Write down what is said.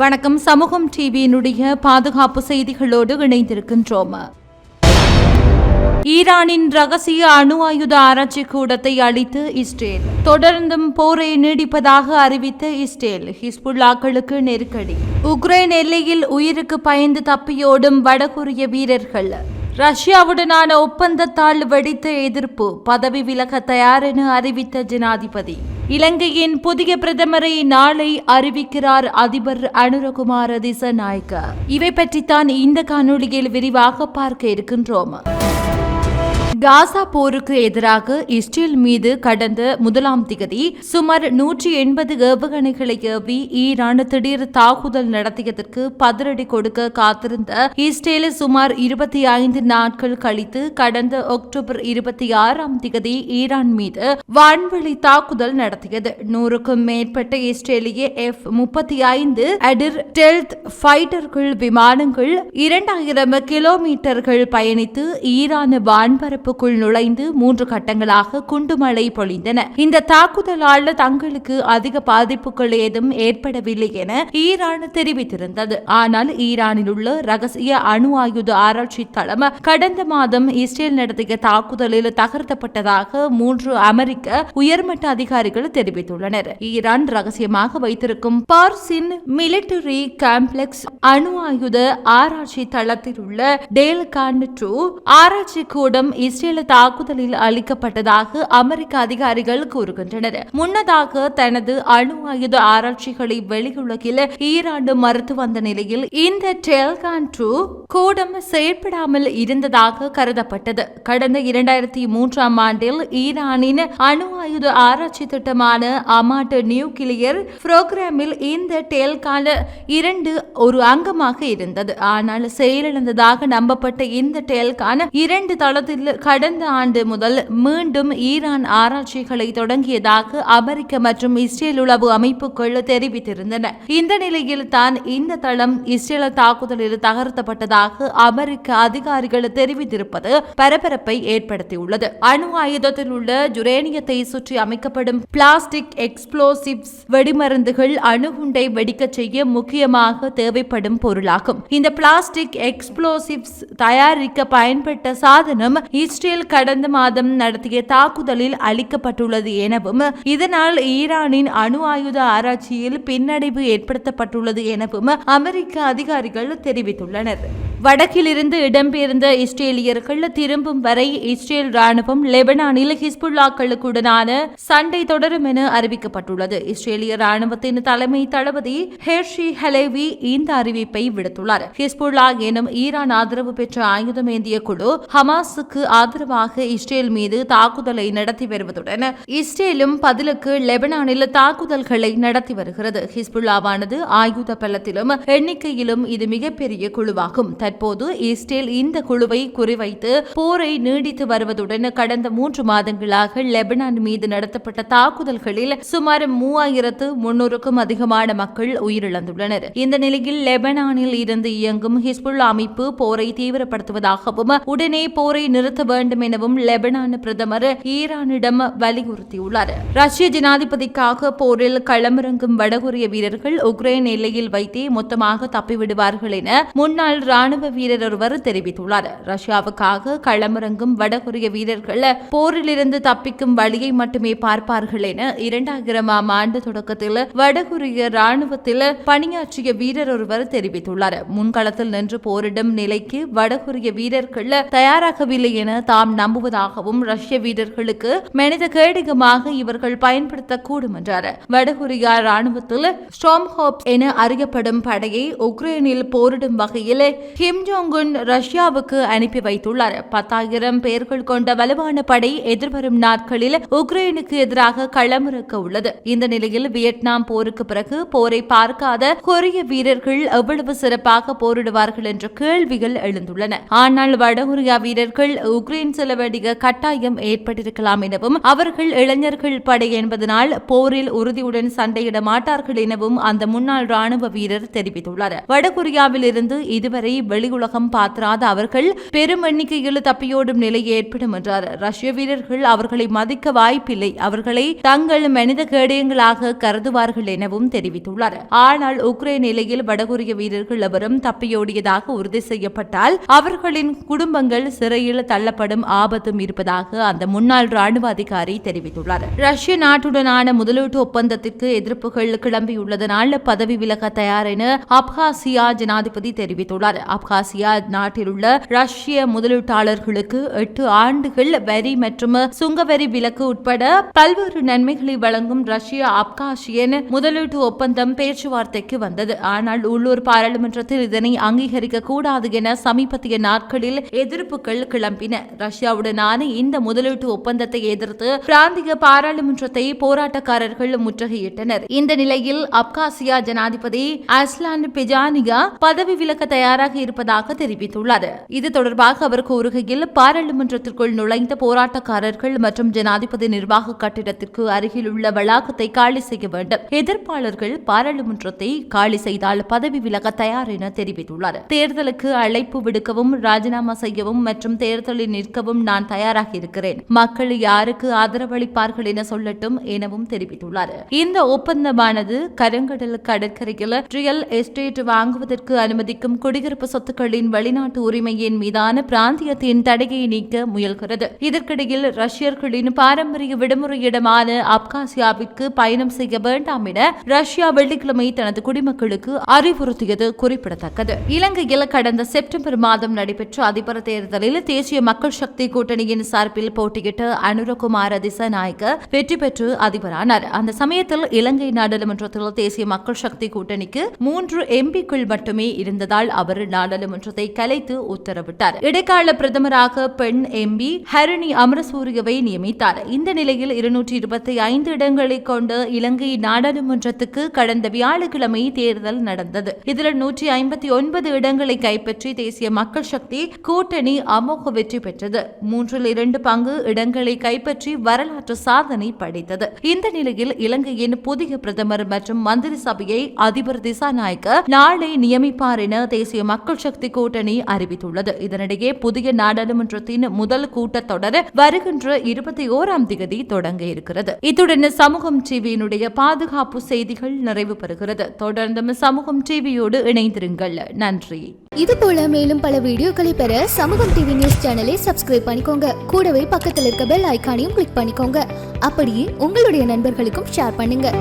வணக்கம். சமூகம் டிவியினுடைய பாதுகாப்பு செய்திகளோடு இணைந்திருக்கின்றோம். ஈரானின் ரகசிய அணு ஆயுத ஆராய்ச்சி கூடத்தை அளித்து இஸ்ரேல். தொடர்ந்தும் போரை நீடிப்பதாக அறிவித்த இஸ்ரேல் ஹிஸ்புல்லாக்களுக்கு நெருக்கடி. உக்ரைன் எல்லையில் உயிருக்கு பயந்து தப்பியோடும் வடகொரிய வீரர்கள். ரஷ்யாவுடனான ஒப்பந்தத்தால் வெடித்த எதிர்ப்பு பதவி விலக தயார் என அறிவித்த ஜனாதிபதி. இலங்கையின் புதிய பிரதமரை நாளை அறிவிக்கிறார் அதிபர் அனுரகுமார திசநாயக்க. இவை பற்றித்தான் இந்த காணொளியில் விரிவாக பார்க்க இருக்கின்றோம். காசா போருக்கு எதிராக இஸ்ரேல் மீது கடந்த முதலாம் திகதி சுமார் நூற்றி எண்பது ஏவுகணைகளை ஏவி ஈரான் திடீர் தாக்குதல் நடத்தியதற்கு பதிலடி கொடுக்க காத்திருந்த இஸ்ரேல் சுமார் இருபத்தி ஐந்து நாட்கள் கழித்து கடந்த அக்டோபர் இருபத்தி ஆறாம் திகதி ஈரான் மீது வான்வெளி தாக்குதல் நடத்தியது. நூறுக்கும் மேற்பட்ட இஸ்ரேலிய எஃப் முப்பத்தி ஐந்து அடிர் டெல்த் ஃபைட்டர்கள் விமானங்கள் இரண்டாயிரம் கிலோமீட்டர்கள் பயணித்து ஈரான் வான்பரப்பு வகுப்புக்குள் நுழைந்து மூன்று கட்டங்களாக குண்டுமழை பொழிந்தன. இந்த தாக்குதலால் தங்களுக்கு அதிக பாதிப்புகள் ஏதும் ஏற்படவில்லை என ஈரான் தெரிவித்திருந்தது. ஆனால் ஈரானில் உள்ள ரகசிய அணு ஆயுத ஆராய்ச்சி தளம் கடந்த மாதம் இஸ்ரேல் நடத்திய தாக்குதலில் தகர்த்தப்பட்டதாக மூன்று அமெரிக்க உயர்மட்ட அதிகாரிகள் தெரிவித்துள்ளனர். ஈரான் ரகசியமாக வைத்திருக்கும் பார்சின் மிலிட்டரி காம்ப்ளெக்ஸ் அணு ஆயுத ஆராய்ச்சி தளத்தில் உள்ள டேல்கான் டூ ஆராய்ச்சி கூடம் இஸ்ரேல் தாக்குதலில் அளிக்கப்பட்டதாக அமெரிக்க அதிகாரிகள் கூறுகின்றனர். முன்னதாக தனது அணு ஆயுத ஆராய்ச்சிகளை வெளியுலகில் ஈராண்டு மறுத்து வந்த நிலையில் இந்த டெல்கான் டூ கூடம் செயற்படாமல் இருந்ததாக கருதப்பட்டது. கடந்த இரண்டாயிரத்தி மூன்றாம் ஆண்டில் ஈரானின் அணு ஆயுத ஆராய்ச்சி திட்டமான அமாட் நியூக்ளியர் புரோகிராமில் இந்த டெல்கான் இரண்டு ஒரு அங்கமாக இருந்தது. ஆனால் செயலிழந்ததாக நம்பப்பட்ட இந்த டெல்கான் இரண்டு தளத்தில் கடந்த ஆண்டு முதல் மீண்டும் ஈரான் ஆராய்ச்சிகளை தொடங்கியதாக அமெரிக்க மற்றும் இஸ்ரேல் உளவு அமைப்புகள் தெரிவித்திருந்தன. இந்த நிலையில் தான் இந்த தளம் இஸ்ரேல தாக்குதலில் தகர்த்தப்பட்டதாக அமெரிக்க அதிகாரிகள் தெரிவித்திருப்பது பரபரப்பை ஏற்படுத்தியுள்ளது. அணு ஆயுதத்தில் உள்ள ஜுரேனியத்தை சுற்றி அமைக்கப்படும் பிளாஸ்டிக் எக்ஸ்ப்ளோசிவ்ஸ் வெடிமருந்துகள் அணுகுண்டை வெடிக்கச் செய்ய முக்கியமாக தேவைப்படும் பொருளாகும். இந்த பிளாஸ்டிக் எக்ஸ்ப்ளோசிவ்ஸ் தயாரிக்க பயன்பட்ட சாதனம் இஸ்ரேல் கடந்த மாதம் நடத்திய தாக்குதலில் அளிக்கப்பட்டுள்ளது எனவும் இதனால் ஈரானின் அணு ஆயுத ஆராய்ச்சியில் பின்னடைவு ஏற்படுத்தப்பட்டுள்ளது எனவும் அமெரிக்க அதிகாரிகள் தெரிவித்துள்ளனர். வடக்கிலிருந்து இடம்பெயர்ந்த இஸ்ரேலியர்கள் திரும்பும் வரை இஸ்ரேல் ராணுவம் லெபனானில் ஹிஸ்புல்லாக்களுக்குடனான சண்டை தொடரும் என அறிவிக்கப்பட்டுள்ளது. இஸ்ரேலிய ராணுவத்தின் தலைமை தளபதி ஹெர்ஷி ஹலேவி இந்த அறிவிப்பை விடுத்துள்ளார். ஹிஸ்புல்லா எனும் ஈரான் ஆதரவு பெற்ற ஆயுதம் ஏந்திய குழு ஹமாஸுக்கு ஆதரவாக இஸ்ரேல் மீது தாக்குதலை நடத்தி வருவதுடன் இஸ்ரேலும் பதிலுக்கு லெபனானில் தாக்குதல்களை நடத்தி வருகிறது. ஹிஸ்புல்லாவானது ஆயுத பலத்திலும் எண்ணிக்கையிலும் இது மிகப்பெரிய குழுவாகும். தற்போது இஸ்ரேல் இந்த குழுவை குறிவைத்து போரை நீடித்து வருவதுடன் கடந்த மூன்று மாதங்களாக லெபனான் மீது நடத்தப்பட்ட தாக்குதல்களில் சுமார் மூவாயிரத்து முன்னூறுக்கும் அதிகமான மக்கள் உயிரிழந்துள்ளனர். இந்த நிலையில் லெபனானில் இருந்து இயங்கும் ஹிஸ்புல் அமைப்பு போரை தீவிரப்படுத்துவதாகவும் உடனே போரை நிறுத்த வேண்டும் எனவும் லெபனான் பிரதமர் ஈரானிடம் வலியுறுத்தியுள்ளார். ரஷ்ய ஜனாதிபதிக்காக போரில் களமிறங்கும் வடகொரிய வீரர்கள் உக்ரைன் எல்லையில் வைத்தே மொத்தமாக தப்பிவிடுவார்கள் என முன்னாள் ராணுவ ராணுவ வீரர் ஒருவர் தெரிவித்துள்ளார். ரஷ்யாவுக்காக களமிறங்கும் வடகொரிய வீரர்கள் போரிலிருந்து தப்பிக்கும் வழியை மட்டுமே பார்ப்பார்கள் என இரண்டாயிரமாம் ஆண்டு தொடக்கத்தில் வடகொரிய ராணுவத்தில் பணியாற்றிய வீரர் ஒருவர் தெரிவித்துள்ளார். முன்களத்தில் நின்று போரிடும் நிலைக்கு வடகொரிய வீரர்கள் தயாராகவில்லை என தாம் நம்புவதாகவும் ரஷ்ய வீரர்களுக்கு மனித கேடகமாக இவர்கள் பயன்படுத்தக்கூடும் என்றார். வடகொரியா ராணுவத்தில் ஸ்டோம்ஹோப் என அறியப்படும் படையை உக்ரைனில் போரிடும் வகையில் கிம் ஜோங் உன் ரஷ்யாவுக்கு அனுப்பி வைத்துள்ளார். பத்தாயிரம் பேர்கள் கொண்ட வலுவான படை எதிர்வரும் நாட்களில் உக்ரைனுக்கு எதிராக களமிறக்க உள்ளது. இந்த நிலையில் வியட்நாம் போருக்கு பிறகு போரை பார்க்காத கொரிய வீரர்கள் எவ்வளவு சிறப்பாக போரிடுவார்கள் என்ற கேள்விகள் எழுந்துள்ளன. ஆனால் வடகொரியா வீரர்கள் உக்ரைன் செல்ல வேண்டிய கட்டாயம் ஏற்பட்டிருக்கலாம் எனவும் அவர்கள் இளைஞர்கள் படை என்பதனால் போரில் உறுதியுடன் சண்டையிட மாட்டார்கள் எனவும் அந்த முன்னாள் ராணுவ வீரர் தெரிவித்துள்ளார். வடகொரியாவில் இருந்து இதுவரை வெளியுலகம் பாத்திராத அவர்கள் பெரும் எண்ணிக்கையில் தப்பியோடும் நிலை ஏற்படும் என்றார். ரஷ்ய வீரர்கள் அவர்களை மதிக்க வாய்ப்பில்லை. அவர்களை தங்கள் மனித கேடயங்களாக கருதுவார்கள் எனவும் தெரிவித்துள்ளார். ஆனால் உக்ரைன் நிலையில் வடகொரிய வீரர்கள் எவரும் தப்பியோடியதாக உறுதி செய்யப்பட்டால் அவர்களின் குடும்பங்கள் சிறையில் தள்ளப்படும் ஆபத்தும் இருப்பதாக அந்த முன்னாள் ராணுவ அதிகாரி தெரிவித்துள்ளார். ரஷ்ய நாட்டுடனான முதலீட்டு ஒப்பந்தத்திற்கு எதிர்ப்புகள் கிளம்பியுள்ளதனால் பதவி விலக தயார் என அப்காசியா ஜனாதிபதி தெரிவித்துள்ளார். அப்காசியா நாட்டில் உள்ள ரஷ்ய முதலீட்டாளர்களுக்கு எட்டு ஆண்டுகள் வரி மற்றும் சுங்கவரி விலக்கு உட்பட பல்வேறு நன்மைகளை வழங்கும் ரஷ்ய அப்காசியன் முதலீட்டு ஒப்பந்தம் பேச்சுவார்த்தைக்கு வந்தது. ஆனால் உள்ளூர் பாராளுமன்றத்தில் இதனை அங்கீகரிக்க கூடாது என சமீபத்திய நாட்களில் எதிர்ப்புகள் கிளம்பின. ரஷ்யாவுடனான இந்த முதலீட்டு ஒப்பந்தத்தை எதிர்த்து பிராந்திய பாராளுமன்றத்தை போராட்டக்காரர்கள் முற்றுகையிட்டனர். இந்த நிலையில் அப்காசியா ஜனாதிபதி அஸ்லான் பிஜானியா பதவி விலக்க தயாராக இருப்பதாக தெரிவித்துள்ளார் இது தொடர்பாக அவர் கூறுகையில் பாராளுமன்றத்திற்குள் நுழைந்த போராட்டக்காரர்கள் மற்றும் ஜனாதிபதி நிர்வாக கட்டிடத்திற்கு அருகில் உள்ள வளாகத்தை காலி செய்ய வேண்டும். எதிர்ப்பாளர்கள் பாராளுமன்றத்தை காலி செய்தால் பதவி விலக தயார் என தெரிவித்துள்ளார் தேர்தலுக்கு அழைப்பு விடுக்கவும் ராஜினாமா செய்யவும் மற்றும் தேர்தலில் நிற்கவும் நான் தயாராக இருக்கிறேன். மக்கள் யாருக்கு ஆதரவளிப்பார்கள் என சொல்லட்டும் எனவும் தெரிவித்துள்ளார் இந்த ஒப்பந்தமானது கருங்கடல் கடற்கரையில் ரியல் எஸ்டேட் வாங்குவதற்கு அனுமதிக்கும் குடியிருப்பு சொத்துக்களின் வெளிநாட்டு உரிமையின் மீதான பிராந்தியத்தின் தடையை நீக்க முயல்கிறது. இதற்கிடையில் ரஷ்யர்களின் பாரம்பரிய விடுமுறை இடமான அப்காசியாவிற்கு பயணம் செய்ய வேண்டாம் என ரஷ்யா வெள்ளிக்கிழமை தனது குடிமக்களுக்கு அறிவுறுத்தியது குறிப்பிடத்தக்கது. இலங்கையில் கடந்த செப்டம்பர் மாதம் நடைபெற்ற அதிபர் தேர்தலில் தேசிய மக்கள் சக்தி கூட்டணியின் சார்பில் போட்டியிட்ட அனுரகுமார திசநாயக்க வெற்றி பெற்று அதிபரானார். அந்த சமயத்தில் இலங்கை நாடாளுமன்றத்தில் தேசிய மக்கள் சக்தி கூட்டணிக்கு மூன்று எம்பிக்கள் மட்டுமே இருந்ததால் அவர் நாடாளுமன்றத்தை கலைத்து உத்தரவிட்டார். இடைக்கால பிரதமராக பெண் எம்பி ஹரணி அமரசூரியவை நியமித்தார். இந்த நிலையில் இருநூற்றி இருபத்தி ஐந்து இடங்களை கொண்ட இலங்கை நாடாளுமன்றத்துக்கு கடந்த வியாழக்கிழமை தேர்தல் நடந்தது. இதில் நூற்றி ஐம்பத்தி ஒன்பது இடங்களை கைப்பற்றி தேசிய மக்கள் சக்தி கூட்டணி அமோக வெற்றி பெற்றது. மூன்றில் இரண்டு பங்கு இடங்களை கைப்பற்றி வரலாற்று சாதனை படைத்தது. இந்த நிலையில் இலங்கையின் புதிய பிரதமர் மற்றும் மந்திரி சபையை அதிபர் திசாநாயக்க நாளை நியமிப்பார் என தேசிய மக்கள் சக்தி கூட்டணி அறிவித்துள்ளது. இதனிடையே புதிய நாடாளுமன்றத்தின் முதல் கூட்டத்தொடர் வருகின்ற இருபத்தி ஓராம் தேதி தொடங்க இருக்கிறது. இத்துடன் சமூகம் டிவியினுடைய பாதுகாப்பு செய்திகள் நிறைவு பெறுகிறது. தொடர்ந்தும் சமூகம் டிவியோடு இணைந்திருங்கள். நன்றி. இது போல மேலும் பல வீடியோக்களை பெற சமூகம் டிவி நியூஸ் சேனலை சப்ஸ்கிரைப் பண்ணிக்கோங்க. கூடவே பக்கத்தில் இருக்க பெல் ஐக்கானையும் கிளிக் பண்ணிக்கோங்க. அப்படியே உங்களுடைய நண்பர்களுக்கும் ஷேர் பண்ணுங்க.